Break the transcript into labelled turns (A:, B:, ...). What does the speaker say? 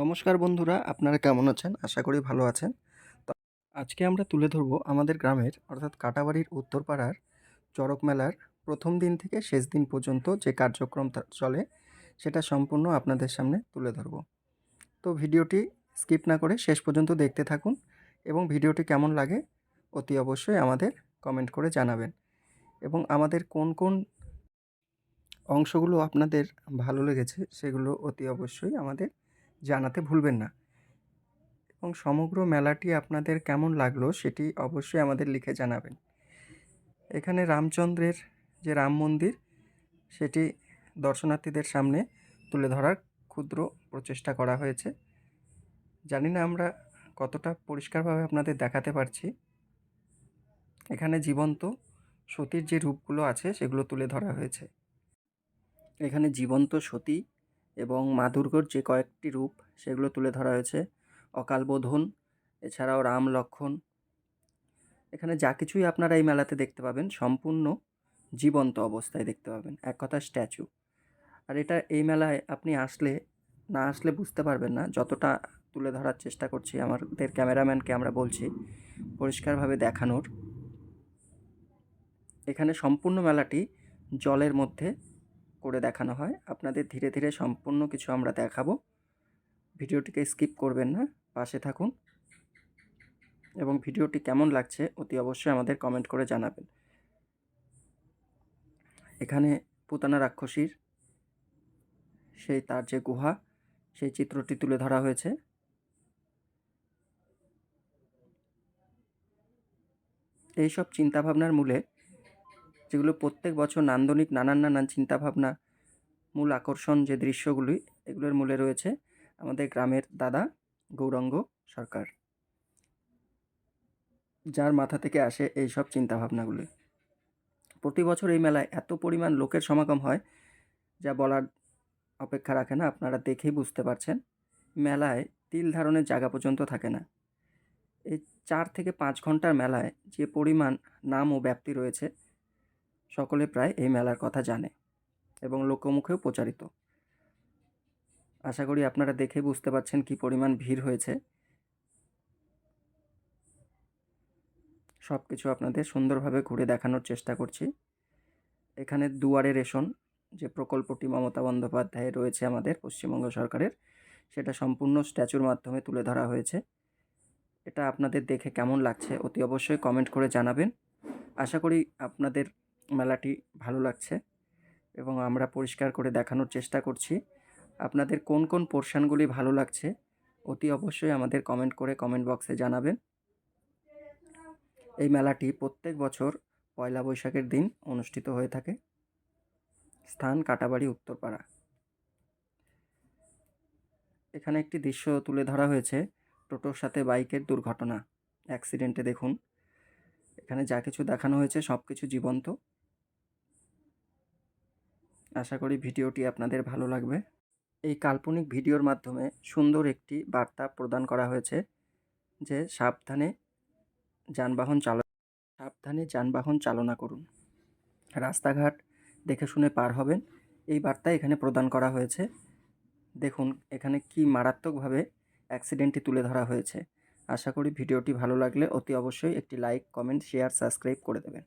A: নমস্কার বন্ধুরা, আপনারা কেমন আছেন? আশা করি ভালো আছেন। তো আজকে আমরা তুলে ধরবো আমাদের গ্রামের, অর্থাৎ কাটাবাড়ির উত্তরপাড়ার চড়ক মেলার প্রথম দিন থেকে শেষ দিন পর্যন্ত যে কার্যক্রম চলে, সেটা সম্পূর্ণ আপনাদের সামনে তুলে ধরবো। তো ভিডিওটি স্কিপ না করে শেষ পর্যন্ত দেখতে থাকুন এবং ভিডিওটি কেমন লাগে অতি অবশ্যই আমাদের কমেন্ট করে জানাবেন। এবং আমাদের কোন কোন অংশগুলো আপনাদের ভালো লেগেছে, সেগুলো অতি অবশ্যই আমাদের জানাতে ভুলবেন না। এবং সমগ্র মেলাটি আপনাদের কেমন লাগল সেটি অবশ্যই আমাদের লিখে জানাবেন। এখানে রামচন্দ্রের যে রাম মন্দির, সেটি দর্শনার্থীদের সামনে তুলে ধরার ক্ষুদ্র প্রচেষ্টা করা হয়েছে। জানি না আমরা কতটা পরিষ্কারভাবে আপনাদের দেখাতে পারছি। এখানে জীবন্ত সতীর যে রূপগুলো আছে সেগুলো তুলে ধরা হয়েছে। এখানে জীবন্ত সতী এবং মা যে কয়েকটি রূপ সেগুলো তুলে ধরা হয়েছে। অকালবোধন এছাড়াও রাম লক্ষ্মণ এখানে যা কিছুই আপনারা এই মেলাতে দেখতে পাবেন সম্পূর্ণ জীবন্ত অবস্থায় দেখতে পাবেন, এক কথা স্ট্যাচু। আর এটা এই মেলায় আপনি আসলে, না আসলে বুঝতে পারবেন না, যতটা তুলে ধরার চেষ্টা করছি আমাদের ক্যামেরাম্যানকে আমরা বলছি, পরিষ্কারভাবে দেখানোর। এখানে সম্পূর্ণ মেলাটি জলের মধ্যে করে দেখানো হয়। আপনাদের ধীরে ধীরে সম্পূর্ণ কিছু আমরা দেখাবো। ভিডিওটিকে স্কিপ করবেন না, পাশে থাকুন। এবং ভিডিওটি কেমন লাগছে অতি অবশ্যই আমাদের কমেন্ট করে জানাবেন। এখানে পুতানা রাক্ষসীর সেই তার যে গুহা, সেই চিত্রটি তুলে ধরা হয়েছে। এইসব চিন্তাভাবনার মূলে যেগুলো প্রত্যেক বছর নান্দনিক নানান নানান চিন্তাভাবনা, মূল আকর্ষণ যে দৃশ্যগুলি, এগুলোর মূলে রয়েছে আমাদের গ্রামের দাদা গৌরাঙ্গ সরকার। যার মাথা থেকে আসে এই সব চিন্তাভাবনাগুলি। প্রতি বছর এই মেলায় এত পরিমাণ লোকের সমাগম হয়, যা বলার অপেক্ষা রাখে না, আপনারা দেখেই বুঝতে পারছেন। মেলায় তিল ধারণের জায়গা পর্যন্ত থাকে না। এই চার থেকে পাঁচ ঘণ্টার মেলায় যে পরিমাণ নাম ও ব্যাপ্তি রয়েছে সকলে প্রায় এই মেলার কথা জানে এবং লোকমুখেও প্রচারিত। আশা করি আপনারা দেখে বুঝতে পারছেন কি পরিমাণ ভিড় হয়েছে। সব কিছু আপনাদের সুন্দরভাবে ঘুরে দেখানোর চেষ্টা করছি। এখানে দুয়ারে রেশন যে প্রকল্পটি মমতা বন্দ্যোপাধ্যায় রয়েছে আমাদের পশ্চিমবঙ্গ সরকারের, সেটা সম্পূর্ণ স্ট্যাচুর মাধ্যমে তুলে ধরা হয়েছে। এটা আপনাদের দেখে কেমন লাগছে অতি অবশ্যই কমেন্ট করে জানাবেন। আশা করি আপনাদের মেলাটি ভালো লাগছে এবং আমরা পরিষ্কার করে দেখানোর চেষ্টা করছি। আপনাদের কোন কোন পোর্শনগুলি ভালো লাগছে অতি অবশ্যই আমাদের কমেন্ট করে কমেন্ট বক্সে জানাবেন। এই মেলাটি প্রত্যেক বছর পয়লা বৈশাখের দিন অনুষ্ঠিত হয়ে থাকে। স্থান কাটাবাড়ি, উত্তরপাড়া। এখানে একটি দৃশ্য তুলে ধরা হয়েছে টোটোর সাথে বাইকের দুর্ঘটনা। অ্যাক্সিডেন্টে দেখুন। এখানে যা কিছু দেখানো হয়েছে সব কিছু জীবন্ত। আশা করি ভিডিওটি আপনাদের ভালো লাগবে। এই কাল্পনিক ভিডিওর মাধ্যমে সুন্দর একটি বার্তা প্রদান করা হয়েছে যে সাবধানে যানবাহন চালা সাবধানে যানবাহন চালনা করুন। রাস্তাঘাট দেখে শুনে পার হবেন। এই বার্তা এখানে প্রদান করা হয়েছে। দেখুন, এখানে কি মারাত্মকভাবে অ্যাক্সিডেন্টটি তুলে ধরা হয়েছে। আশা করি ভিডিওটি ভালো লাগলে অতি অবশ্যই একটি লাইক, কমেন্ট, শেয়ার, সাবস্ক্রাইব করে দেবেন।